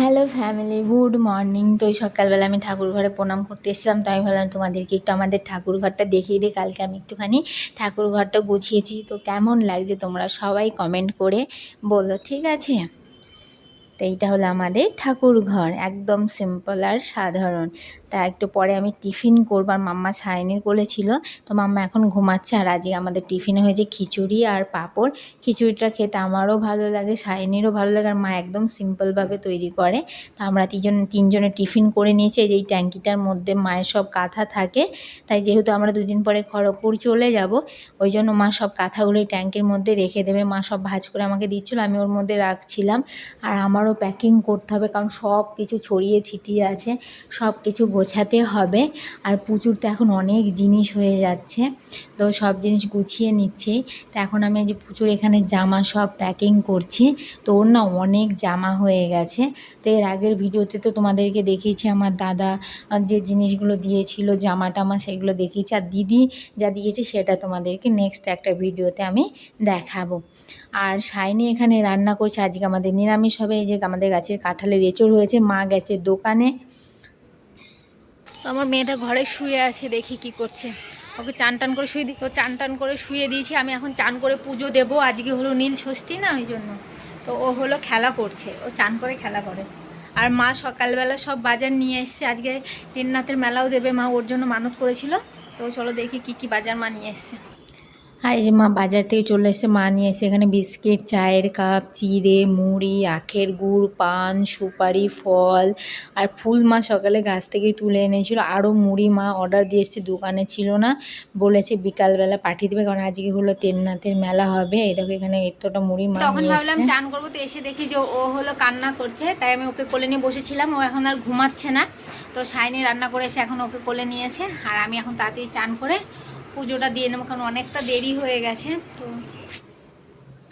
Hello family good morning তো ওই সকালবেলা আমি ঠাকুর ঘরে প্রণাম করতে এসেছিলাম তো আমি ভাবলাম তোমাদেরকে একটু আমাদের ঠাকুর ঘরটা দেখিয়ে দিই। কালকে আমি একটুখানি ঠাকুর ঘরটা গুছিয়েছি। তো কেমন লাগছে তোমরা সবাই কমেন্ট করে বলো, ঠিক আছে? তো এইটা হলো আমাদের ঠাকুর ঘর একদম সিম্পল আর সাধারণ। তা একটু পরে আমি টিফিন করব আর মাম্মা সাইনের করেছিল তো মাম্মা এখন ঘুমাচ্ছে আর আজকে আমাদের টিফিনে হয়েছে খিচুড়ি আর পাঁপড়। খিচুড়িটা খেতে আমারও ভালো লাগে সাইনেরও ভালো লাগে আর মা একদম সিম্পলভাবে তৈরি করে। তো আমরা তিনজন তিনজনে টিফিন করে নিয়েছি যেই ট্যাঙ্কিটার মধ্যে মায়ের সব কাঁথা থাকে। তাই যেহেতু আমরা দুদিন পরে খড়গপুর চলে যাব, ওই জন্য মা সব কাঁথাগুলো এই ট্যাঙ্কের মধ্যে রেখে দেবে। মা সব ভাজ করে আমাকে দিচ্ছিল, আমি ওর মধ্যে রাখছিলাম। আর আমারও প্যাকিং করতে হবে, কারণ সব কিছু ছড়িয়ে ছিটিয়ে আছে, সব কিছু গোছাতে হবে। আর পুজোর তো এখন অনেক জিনিস হয়ে যাচ্ছে। তো সব জিনিস গুছিয়ে নিচ্ছি। তো এখন আমি যে পুজোর এখানে জামা সব প্যাকিং করছি। তো ওর না অনেক জামা হয়ে গেছে। তো এর আগের ভিডিওতে তো তোমাদেরকে দেখিয়েছি, আমার দাদা যে জিনিসগুলো দিয়েছিল জামা টামা সেগুলো দেখিয়েছি। আর দিদি যা দিয়েছে সেটা তোমাদেরকে নেক্সট একটা ভিডিওতে আমি দেখাবো। আর সাইনি এখানে রান্না করছে। আজকে আমাদের নিরামিষ হবে। এই যে আমাদের গাছের কাঁঠালের এঁচড় হয়েছে, মা গেছে দোকানে। তো আমার মেয়েটা ঘরে শুয়ে আছে, দেখি কি করছে। ওকে চান টান করে শুয়ে দিই তো চান টান করে শুয়ে দিয়েছি, আমি এখন চান করে পুজো দেবো। আজকে হলো নীল ষষ্ঠী না ওই জন্য। তো ও হলো খেলা করছে, ও চান করে খেলা করে। আর মা সকালবেলা সব বাজার নিয়ে এসছে। আজকে দিননাথের মেলাও দেবে মা, ওর জন্য মানত করেছিল। তো চলো দেখি কি কি বাজার মা নিয়ে এসছে। আর এই যে মা বাজার থেকে চলে এসে মা নিয়ে এসে এখানে বিস্কিট চায়ের কাপ চিড়ে মুড়ি আখের গুড় পান সুপারি ফল আর ফুল মা সকালে গাছ থেকেই তুলে এনেছিল। আরও মুড়ি মা অর্ডার দিয়ে এসছে দোকানে ছিল না। বলেছে বিকালবেলা পাঠিয়ে দেবে কারণ আজকে হলো তেলনাথের মেলা হবে। এই দেখো এখানে এতটা মুড়ি মা তখন ভাবলাম চান করব তো এসে দেখি যে ও হলো কান্না করছে তাই আমি ওকে কোলে নিয়ে বসেছিলাম। ও এখন আর ঘুমাচ্ছে না। তো সাইনি রান্না করে এসে এখন ওকে কোলে নিয়েছে। আর আমি এখন তাড়াতাড়ি চান করে পুজোটা দিয়ে নেব কারণ অনেকটা দেরি হয়ে গেছে। তো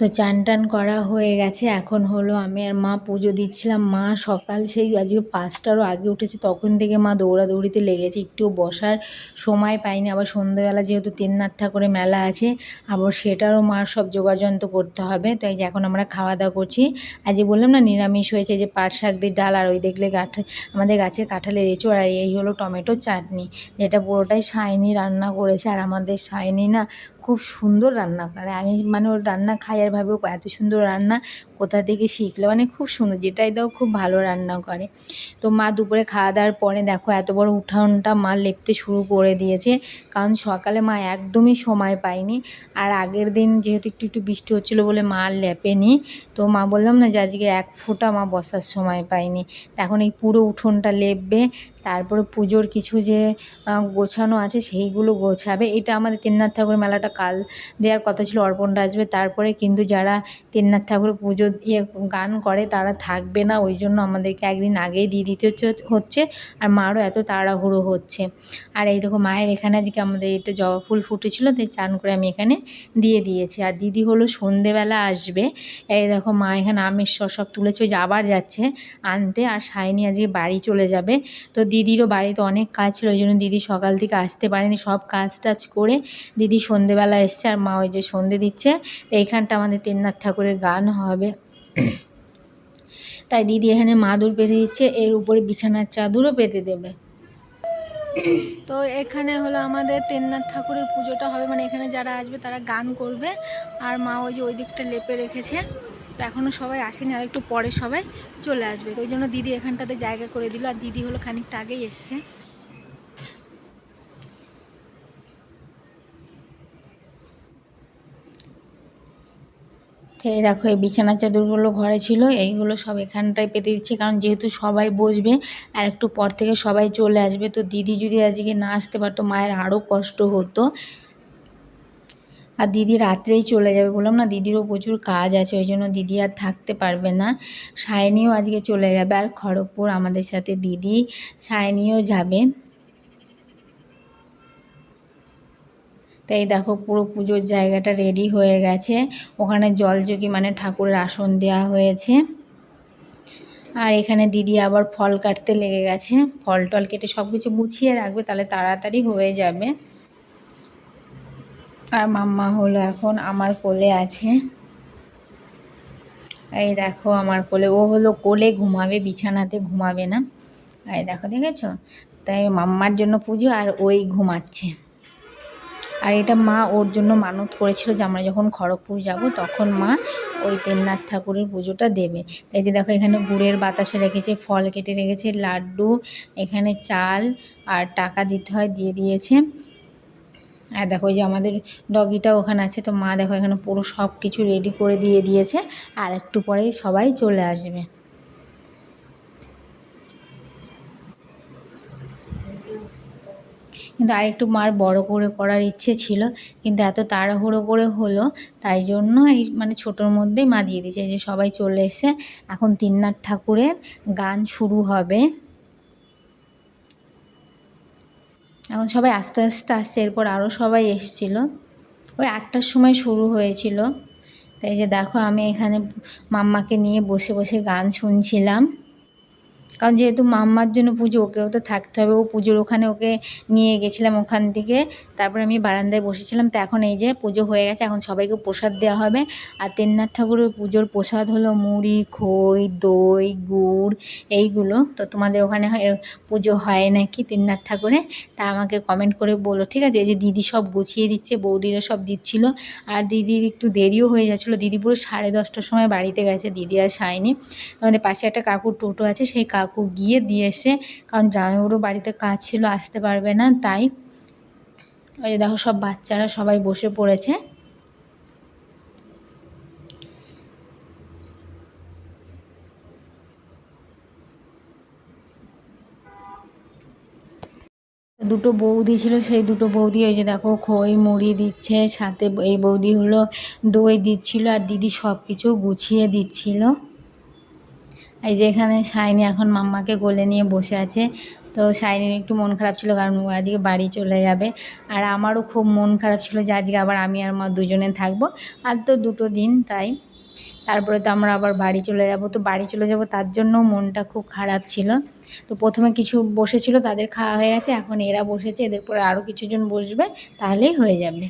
তো চান টান করা হয়ে গেছে। এখন হলো আমি আর মা পুজো দিচ্ছিলাম। মা সকাল সেই আজকে পাঁচটারও আগে উঠেছে। তখন থেকে মা দৌড়াদৌড়িতে লেগেছে। একটু বসার সময় পাইনি। আবার সন্ধ্যেবেলা যেহেতু তিননাথ ঠাকুরের মেলা আছে, আবার সেটারও মা সব যোগাযন্ত করতে হবে। তো এই যে এখন আমরা খাওয়া দাওয়া করছি আজকে বললাম না, নিরামিষ হয়েছে যে পাট শাক দিয়ে ডাল আর ওই দেখলে কাঠ আমাদের গাছের কাঁঠালের এঁচো আর এই হলো টমেটো চাটনি। যেটা পুরোটাই সাইনি রান্না করেছে। আর আমাদের সাইনি না খুব সুন্দর রান্না করে। আমি মানে ওর রান্না খাই আর ভাবে এত সুন্দর রান্না কোথা থেকে শিখলো? মানে খুব সুন্দর, যেটাই দাও খুব ভালো রান্না করে। তো মা দুপুরে খাওয়া দাওয়ার পরে দেখো এত বড় উঠানটা মা লেপতে শুরু করে দিয়েছে। কারণ সকালে মা একদমই সময় পায়নি। আর আগের দিন যেহেতু একটু একটু বৃষ্টি হচ্ছিল বলে মা আর লেপেনি, তো মা বললাম না যে আজকে এক ফোঁটা মা বসার সময় পায়নি এখন এই পুরো উঠোনটা লেপবে তারপরে পুজোর কিছু যে গোছানো আছে সেইগুলো গোছাবে। এটা আমাদের তিননাথ ঠাকুরের মেলাটা কাল দেওয়ার কথা ছিল অর্পণটা আসবে। তারপরে কিন্তু যারা তিননাথ ঠাকুর পুজো ইয়ে গান করে তারা থাকবে না, ওই জন্য আমাদেরকে একদিন আগেই দিয়ে দিতে হচ্ছে আর মারও এত তাড়াহুড়ো হচ্ছে। আর এই দেখো মায়ের এখানে আজকে আমাদের এটা জবা ফুল ফুটেছিল, তাই চান করে আমি এখানে দিয়ে দিয়েছি। আর দিদি হলো সন্ধেবেলা আসবে। এই দেখো মা এখানে আমের সব তুলেছে, ওই আবার যাচ্ছে আনতে। আর সাইনি আজকে বাড়ি চলে যাবে। তো দিদিরও বাড়িতে অনেক কাজ ছিল, ওই জন্য দিদি সকাল থেকে আসতে পারেনি। সব কাজ টাজ করে দিদি সন্ধেবেলা এসছে আর মা ওই যে সন্ধে দিচ্ছে। তো এইখানটা আমাদের তেননাথ ঠাকুরের গান হবে। তাই দিদি এখানে মাদুর পেতে দিচ্ছে, এর উপরে বিছানার চাদরও পেতে দেবে। তো এখানে হলো আমাদের তেননাথ ঠাকুরের পুজোটা হবে মানে এখানে যারা আসবে তারা গান করবে। আর মা ওই যে ওই দিকটা লেপে রেখেছে। তো এখনও সবাই আসেনি, আর একটু পরে সবাই চলে আসবে। তো ওই জন্য দিদি এখানটাতে জায়গা করে দিল, আর দিদি হলো খানিকটা আগেই এসছে। এই দেখো, এই বিছানা চাদরগুলো ঘরে ছিল, এইগুলো সব এখানটায় পেতে দিচ্ছে, কারণ যেহেতু সবাই বসবে, আর একটু পর থেকে সবাই চলে আসবে, তো দিদি যদি আজকে না আসতে পারতো, মায়ের আরও কষ্ট হতো। আর দিদি রাত্রেই চলে যাবে। বললাম, না, দিদিরও প্রচুর কাজ আছে, ওই জন্য দিদি আর থাকতে পারবে না। সায়নিও আজকে চলে যাবে আর খড়গপুর আমাদের সাথে দিদি সায়নিও যাবে। তাই দেখো, পুরো পুজোর জায়গাটা রেডি হয়ে গেছে। ওখানে জলযোগী মানে ঠাকুরের আসন দেওয়া হয়েছে। আর এখানে দিদি আবার ফল কাটতে লেগে গেছে। ফল টল কেটে সব কিছু গুছিয়ে রাখবে, তাহলে তাড়াতাড়ি হয়ে যাবে। আর মাম্মা হলো এখন আমার কোলে আছে। এই দেখো আমার কোলে, ও হলো কোলে ঘুমাবে, বিছানাতে ঘুমাবে না। এই দেখো, দেখেছ? তাই মাম্মার জন্য পুজো আর ওই ঘুমাচ্ছে। আর এটা মা ওর জন্য মানত করেছিল যে আমরা যখন খড়গপুর যাব তখন মা ওই তেলনাথ ঠাকুরের পুজোটা দেবে। তাই যে দেখো, এখানে গুড়ের বাতাসে রেখেছে, ফল কেটে রেখেছে, লাড্ডু, এখানে চাল আর টাকা দিতে হয়, দিয়ে দিয়েছে। আর দেখো যে আমাদের ডগিটা ওখানে আছে, তো মা দেখো এখানে পুরো সব কিছু রেডি করে দিয়ে দিয়েছে, আর একটু পরেই সবাই চলে আসবে। কিন্তু আরেকটু মার বড় করে করার ইচ্ছে ছিল, কিন্তু এত তাড়াহুড়ো করে হলো, তাই জন্য এই মানে ছোটোর মধ্যেই মা দিয়ে দিয়েছে যে সবাই চলে এসে এখন তিননাথ ঠাকুরের গান শুরু হবে। এখন সবাই আস্তে আস্তে আসছে, এরপর আরও সবাই এসেছিল। ওই আটটার সময় শুরু হয়েছিল। তাই যে দেখো আমি এখানে মাম্মাকে নিয়ে বসে বসে গান শুনছিলাম। কারণ যেহেতু মাম্মার জন্য পুজো, ওকেও তো থাকতে হবে। ও পুজোর ওখানে ওকে নিয়ে গেছিলাম ওখান থেকে। তারপরে আমি বারান্দায় বসেছিলাম। তো এখন এই যে পুজো হয়ে গেছে, এখন সবাইকে প্রসাদ দেওয়া হবে। আর তেলনাথ ঠাকুরের পুজোর প্রসাদ হলো মুড়ি, খই, দই, গুড় এইগুলো। তো তোমাদের ওখানে পুজো হয় নাকি তিননাথ ঠাকুরে? তা আমাকে কমেন্ট করে বলো, ঠিক আছে? এই যে দিদি সব গুছিয়ে দিচ্ছে, বৌদিরা সব দিচ্ছিল। আর দিদির একটু দেরিও হয়ে যাচ্ছিল। দিদি পুরো সাড়ে দশটার সময় বাড়িতে গেছে, দিদি আর সায়নি। আমাদের পাশে একটা কাকুর টোটো আছে, সেই কাকু গিয়ে দিয়ে এসে, কারণ জামাইবাবুরও বাড়িতে কাজ ছিল, আসতে পারবে না, তাই ওই যে দেখো সব বাচ্চারা সবাই বসে পড়েছে। দুটো বৌদি ছিল, সেই দুটো বৌদি ওই যে দেখো খই মুড়ি দিচ্ছে, সাথে এই বৌদি হলো দই দিচ্ছিল, আর দিদি সব কিছু গুছিয়ে দিচ্ছিল। এই যে এখানে সাইনি এখন মাম্মাকে কোলে নিয়ে বসে আছে। তো সাইনির একটু মন খারাপ ছিল কারণ ও আজকে বাড়ি চলে যাবে। আর আমারও খুব মন খারাপ ছিল যে আজকে আবার আমি আর মা দুজনে থাকব। আর তো দুটো দিন তাই। তারপরে তো আমরা আবার বাড়ি চলে যাব। তো বাড়ি চলে যাব তার জন্য মনটা খুব খারাপ ছিল। তো প্রথমে কিছু বসেছিল, তাদের খাওয়া হয়ে গেছে। এখন এরা বসেছে, এদের পরে আরও কিছুজন বসবে, তাহলেই হয়ে যাবে।